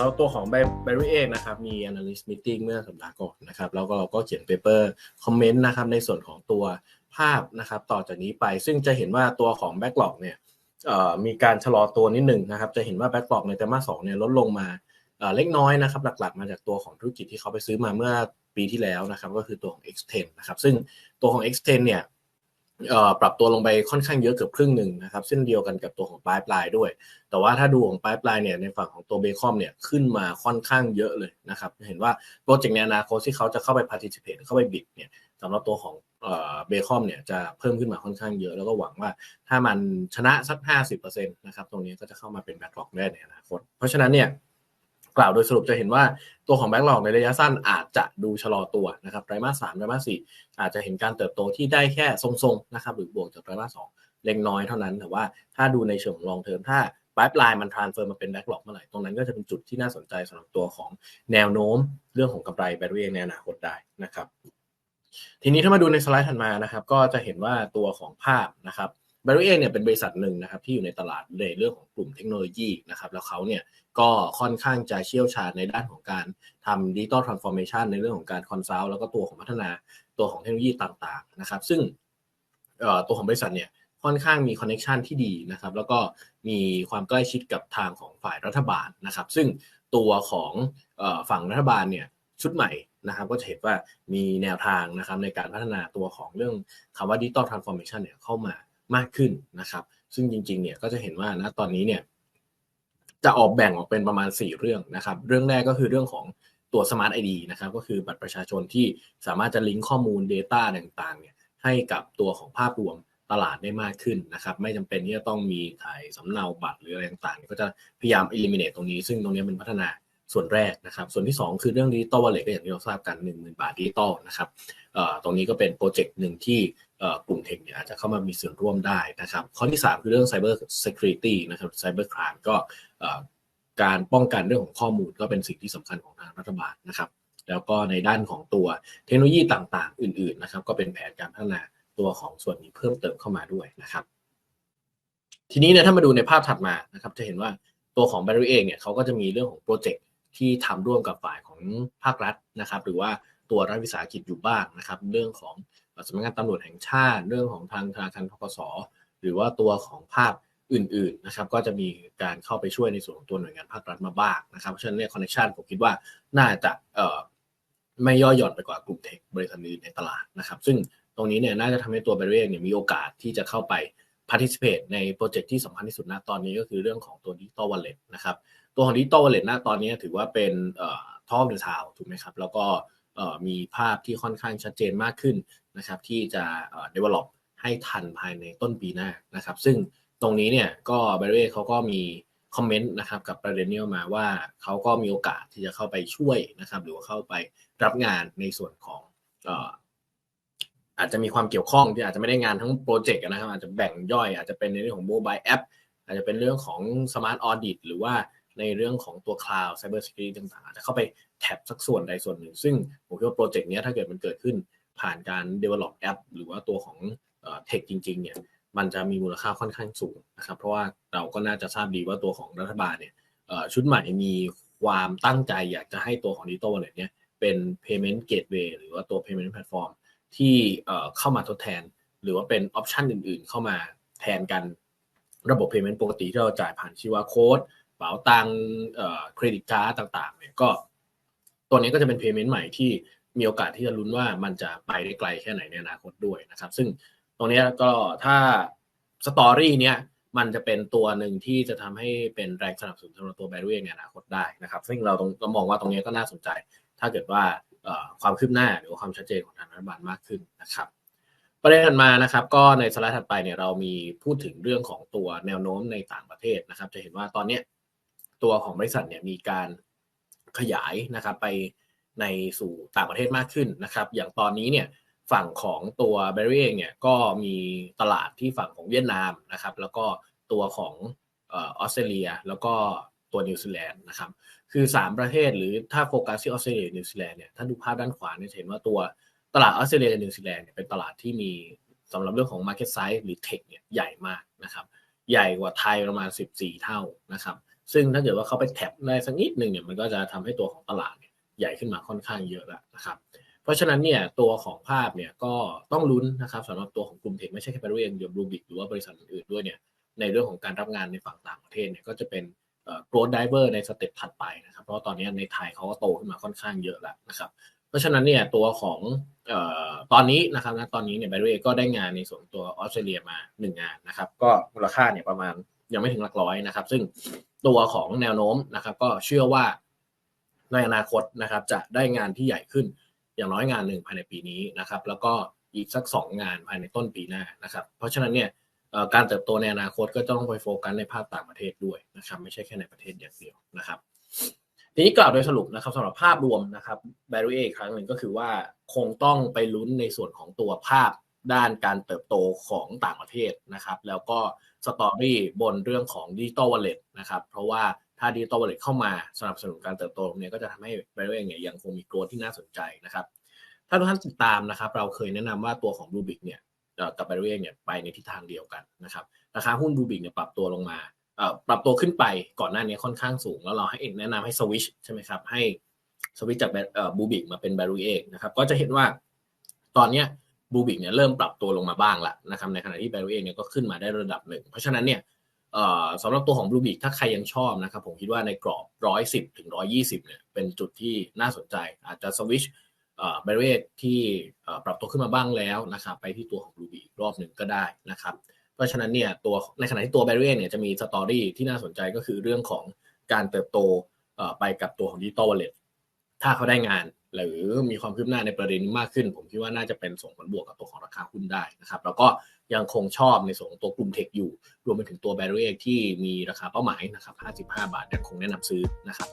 ำหรับตัวของแบร์รี่เองนะครับ มี analyst meeting เมื่อสัปดาห์ก่อนนะครับ แล้วก็เราก็เขียนเปเปอร์คอมเมนต์นะครับ ในส่วนของตัวภาพนะครับ ต่อจากนี้ไป ซึ่งจะเห็นว่าตัวของ backlog เนี่ยมีการชะลอตัวนิดหนึ่งนะครับ จะเห็นว่า backlog ในไตรมาสสองเนี่ยลดลงมาเล็กน้อยนะครับ หลักๆ มาจากตัวของธุรกิจที่เขาไปซื้อมาเมื่อปีที่แล้วนะครับ ก็คือตัวของ X10 นะครับ ซึ่งตัวของ X10 เนี่ย ปรับตัวลงไปค่อนข้างเยอะเกือบครึ่งหนึ่งนะครับเส้นเดียวกันกับตัวของปลายปลายด้วย แต่ว่าถ้าดูของปลายปลายเนี่ยในฝั่งของตัวเบคอมเนี่ยขึ้นมาค่อนข้างเยอะเลยนะครับเห็นว่าโปรเจกต์ในอนาคตที่เขาจะเข้าไป participate เข้าไปบิดเนี่ยสำหรับตัวของเบคอมเนี่ยจะเพิ่มขึ้นมาค่อนข้างเยอะ แล้วก็หวังว่าถ้ามันชนะสัก 50%นะครับตรงนี้ก็จะเข้ามาเป็นแบ็คล็อกได้ในอนาคต เพราะฉะนั้นเนี่ย กล่าวโดยสรุปจะเห็นว่าตัวของแบ็กหลอกในระยะสั้นอาจจะดูชะลอตัวนะครับไตรมาสสามไตรมาสสี่อาจจะเห็นการเติบโตที่ได้แค่ทรงๆนะครับหรือบวกจากไตรมาสสองเล็กน้อยเท่านั้นแต่ว่าถ้าดูในเชิงลองเทอมถ้าปลายปลายมันทรานเฟอร์มาเป็นแบ็กหลอกเมื่อไหร่ตรงนั้นก็จะเป็นจุดที่น่าสนใจสำหรับตัวของแนวโน้มเรื่องของกำไรแบตเตอรี่ในอนาคตได้นะครับ ทีนี้ถ้ามาดูในสไลด์ถัดมานะครับ ก็จะเห็นว่าตัวของภาพนะครับ แบรเองเนี่ยเป็นบริษัทหนึ่งนะครับที่อยู่ในตลาดในเรื่องของกลุ่มเทคโนโลยีนะครับแล้วเขาเนี่ยก็ค่อนข้างจะเชี่ยวชาญในด้านของการทำดิจิตอลทรานส์ฟอร์เมชันในเรื่องของการคอนซัลท์แล้วก็ตัวของพัฒนาตัวของเทคโนโลยีต่างๆนะครับซึ่งตัวของบริษัทเนี่ยค่อนข้างมีคอนเน็ชันที่ดีนะครับแล้วก็มีความใกล้ชิดกับทางของฝ่ายรัฐบาลนะครับ ซึ่งตัวของฝั่งรัฐบาลเนี่ยชุดใหม่นะครับก็จะเห็นว่ามีแนวทางนะครับในการพัฒนาตัวของเรื่องคำว่าดิจิตอลทรานส์ฟอร์เมชันเนี่ยเข้ามา มากขึ้นนะครับ ซึ่งจริงๆเนี่ยก็จะเห็นว่านะตอนนี้เนี่ยจะออกแบ่งออกเป็นประมาณ 4 เรื่องนะครับ เรื่องแรกก็คือเรื่องของตัว Smart ID นะครับก็คือบัตรประชาชนที่สามารถจะลิงก์ข้อมูล Data ต่างๆเนี่ยให้กับตัวของภาพรวมตลาดได้มากขึ้นนะครับ ไม่จำเป็นที่จะต้องมีถ่ายสำเนาบัตรหรืออะไรต่างๆ ก็จะพยายาม eliminate ตรงนี้ ซึ่งตรงนี้เป็นพัฒนา ส่วนแรกนะครับ ส่วนที่ 2 คือเรื่องดิจิตอลวอลเล็ตก็อย่างที่เราทราบกัน 1 0,000 บาทดิจิตอลนะครับตรงนี้ก็เป็นโปรเจกต์หนึ่งที่กลุ่มเทคเนี่ยอาจจะเข้ามามีส่วนร่วมได้นะครับ ข้อที่ 3 คือเรื่อง Cyber Security นะครับ Cyber Crime ก็การป้องกันเรื่องของข้อมูลก็เป็นสิ่งที่สำคัญของทางรัฐบาลนะครับ แล้วก็ในด้านของตัวเทคโนโลยีต่างๆ อื่นๆนะครับ ก็เป็นแผนการพัฒนาตัวของส่วนนี้เพิ่มเติมเข้ามาด้วยนะครับ ทีนี้เนี่ยถ้ามาดูในภาพถัดมานะครับ จะเห็นว่าตัวของแบรเองเนี่ยเขาก็จะมีเรื่องของโปรเจกต์ ที่ทำร่วมกับฝ่ายของภาครัฐนะครับ หรือว่าตัวรัฐวิสาหกิจอยู่บ้างนะครับ เรื่องของสำนักงานตำรวจแห่งชาติ เรื่องของทางธนาคารทกสหรือว่าตัวของภาคอื่นๆนะครับก็จะมีการเข้าไปช่วยในส่วนของตัวหน่วยงานภาครัฐมาบ้างนะครับเพราะฉะนั้นเนี่ยคอนเนคชันผมคิดว่าน่าจะไม่ย่อหย่อนไปกว่ากลุ่มเทคบริษัทอื่นในตลาดนะครับ ซึ่งตรงนี้เนี่ยน่าจะทำให้ตัวเบรเเนี่ยมีโอกาสที่จะเข้าไป participate ในโปรเจกต์ที่สำคัญที่สุดณตอนนี้ก็คือเรื่องของตัวดิจิตอลวอลเล็ตนะครับ ตัวของดิจิตอลวอลเล็ตณตอนนี้ถือว่าเป็นเอ่อท็อปเดอะทาวถูกไหมครับ แล้วก็มีภาพที่ค่อนข้างชัดเจนมากขึ้นนะครับที่จะ develop ให้ทันภายในต้นปีหน้านะครับ ซึ่งตรงนี้เนี่ยก็บริเเขาก็มีคอมเมนต์นะครับกับประเด็นนี้มาว่าเขาก็มีโอกาสที่จะเข้าไปช่วยนะครับ หรือว่าเข้าไปรับงานในส่วนของอาจจะมีความเกี่ยวข้องที่อาจจะไม่ได้งานทั้งโปรเจกต์นะครับ อาจจะแบ่งย่อย อาจจะเป็นในเรื่องของโมบายแอปอาจจะเป็นเรื่องของสมาร์ทออดิตหรือว่า ในเรื่องของตัว Cloud Cyber Security ต่างๆาจะเข้าไปแท็บสักส่วนใดส่วนหนึ่ง ซึ่งผมคิดว่าโปรเจกต์นี้ถ้าเกิดมันเกิดขึ้นผ่านการ develop แอปหรือว่าตัวของเทคจริงๆเนี่ยมันจะมีมูลค่าค่อนข้างสูงนะครับ เพราะว่าเราก็น่าจะทราบดีว่าตัวของรัฐบาลเนี่ยชุดใหม่มีความตั้งใจอยากจะให้ตัวของดิจิตอลเล็ตเนี่ยเป็น payment gateway หรือว่าตัว payment platform ที่เข้ามาทดแทน หรือว่าเป็นออปชันอื่นๆ เข้ามาแทนกันระบบ payment ปกติที่เราจ่ายผ่านชื่อว่าโค้ด เป๋าตังเครดิตการ์ดต่างๆเนี่ยก็ตัวนี้ก็จะเป็น payment ใหม่ที่มีโอกาสที่จะลุ้นว่ามันจะไปได้ไกลแค่ไหนในอนาคตด้วยนะครับ ซึ่งตรงนี้ก็ถ้าสตอรี่เนี้ยมันจะเป็นตัวหนึ่งที่จะทำให้เป็นแรงสนับสนุนสำหรับตัวแบรเวในอนาคตได้นะครับ ซึ่งเราต้องมองว่าตรงนี้ก็น่าสนใจ ถ้าเกิดว่าความคืบหน้าหรือความชัดเจนของทางรัฐบาลมากขึ้นนะครับ ประเด็นถัดมานะครับ ก็ในสไลด์ถัดไปเนี่ยเรามีพูดถึงเรื่องของตัวแนวโน้มในต่างประเทศนะครับ จะเห็นว่าตอนนี้ ตัวของบริษัทเนี่ยมีการขยายนะครับไปในสู่ต่างประเทศมากขึ้นนะครับ อย่างตอนนี้เนี่ยฝั่งของตัวเบรเองเนี่ยก็มีตลาดที่ฝั่งของเวียดนามนะครับ แล้วก็ตัวของออสเตรเลีย แล้วก็ตัวนิวซีแลนด์นะครับคือ 3 ประเทศหรือถ้าโฟกัสที่ออสเตรเลียนิวซีแลนด์เนี่ยถ้าดูภาพด้านขวาเนี่ยเห็นว่าตัวตลาดออสเตรเลียกับนิวซีแลนด์เนี่ยเป็นตลาดที่มีสำหรับเรื่องของ Market Size หรือ Tech เนี่ยใหญ่มากนะครับ ใหญ่กว่าไทยประมาณ 14 เท่านะครับ ซึ่งถ้าเกิดว่าเขาไปแท็บได้สักนิดหนึ่งเนี่ยมันก็จะทำให้ตัวของตลาดใหญ่ขึ้นมาค่อนข้างเยอะแล้วนะครับ เพราะฉะนั้นเนี่ยตัวของภาพเนี่ยก็ต้องลุ้นนะครับสำหรับตัวของกลุ่มเทคไม่ใช่แค่ไปเรื่องเดียวบลูบิกหรือว่าบริษัทอื่นๆด้วยเนี่ยในเรื่องของการรับงานในฝั่งต่างประเทศเนี่ยก็จะเป็นโกลด์ไดเวอร์ในสเต็ปถัดไปนะครับ เพราะตอนนี้ในไทยเขาก็โตขึ้นมาค่อนข้างเยอะแล้วนะครับ เพราะฉะนั้นเนี่ยตัวของออตอนนี้นะครับนะตอนนี้เนี่ยไบเรก็ได้งานในส่วนตัวออสเตรเลียมาหนึ่งงานนะครับ ก็มูลค่าเนี่ยประมาณยังไม่ถึงหลักร้อยนะครับ ซึ่ง ตัวของแนวโน้มนะครับ ก็เชื่อว่าในอนาคตนะครับ จะได้งานที่ใหญ่ขึ้นอย่างน้อยงานหนึ่งภายในปีนี้นะครับ แล้วก็อีกสักสองงานภายในต้นปีหน้านะครับ เพราะฉะนั้นเนี่ยการเติบโตในอนาคตก็ต้องไปโฟกัสในภาคต่างประเทศด้วยนะครับ ไม่ใช่แค่ในประเทศอย่างเดียวนะครับทีนี้กล่าวโดยสรุปนะครับสำหรับภาพรวมนะครับแบร r เออีกครั้งหนึ่งก็คือว่าคงต้องไปลุ้นในส่วนของตัวภาพด้านการเติบโตของต่างประเทศนะครับ แล้วก็ สตอรี่บนเรื่องของดิจิตอลวอลเล็ตนะครับ เพราะว่าถ้าดิจิตอลวอลเล็ตเข้ามาสนับสนุนการเติบโตเนี่ยก็จะทำให้บร r เอเนี่ยยังคงมีโกรธที่น่าสนใจนะครับ ถ้าทุกท่านติดตามนะครับ เราเคยแนะนำว่าตัวของรูบิกเนี่ยกับบร r เอเนี่ยไปในทิศทางเดียวกันนะครับราคาหุ้นรูบิกเนี่ยปรับตัวลงมาปรับตัวขึ้นไปก่อนหน้านี้ค่อนข้างสูง แล้วเราให้แนะนำให้สวิชใช่ไหมครับให้สวิชจากบูบิกมาเป็นบรูเอกนะครับก็จะเห็นว่าตอนเนี้ย บูบิกเนี่ยเริ่มปรับตัวลงมาบ้างละนะครับในขณะที่แบรูเอกเนี่ยก็ขึ้นมาได้ระดับหนึ่ง เพราะฉะนั้นเนี่ยสำหรับตัวของบลูบิกถ้าใครยังชอบนะครับผมคิดว่าในกรอบ 110 ถึง 120 เนี่ยเป็นจุดที่น่าสนใจ อาจจะสวิชแบรูเอกที่ปรับตัวขึ้นมาบ้างแล้วนะครับไปที่ตัวของบลูบิกรอบหนึ่งก็ได้นะครับเพราะฉะนั้นเนี่ยตัวในขณะที่ตัวแบร r เอเนี่ยจะมีสตอรี่ที่น่าสนใจก็คือเรื่องของการเติบโตไปกับตัวของดิจิตอลวอลเล็ตถ้าเขาได้งาน หรือมีความคืบหน้าในประเด็นมากขึ้น ผมคิดว่าน่าจะเป็นส่งผลบวกกับตัวของราคาหุ้นได้นะครับ แล้วก็ยังคงชอบในส่วนของตัวกลุ่มเทคอยู่ รวมไปถึงตัวแบร r เอที่มีราคาเป้าหมายนะครับ 55 บาทยังคงแนะนำซื้อนะครับ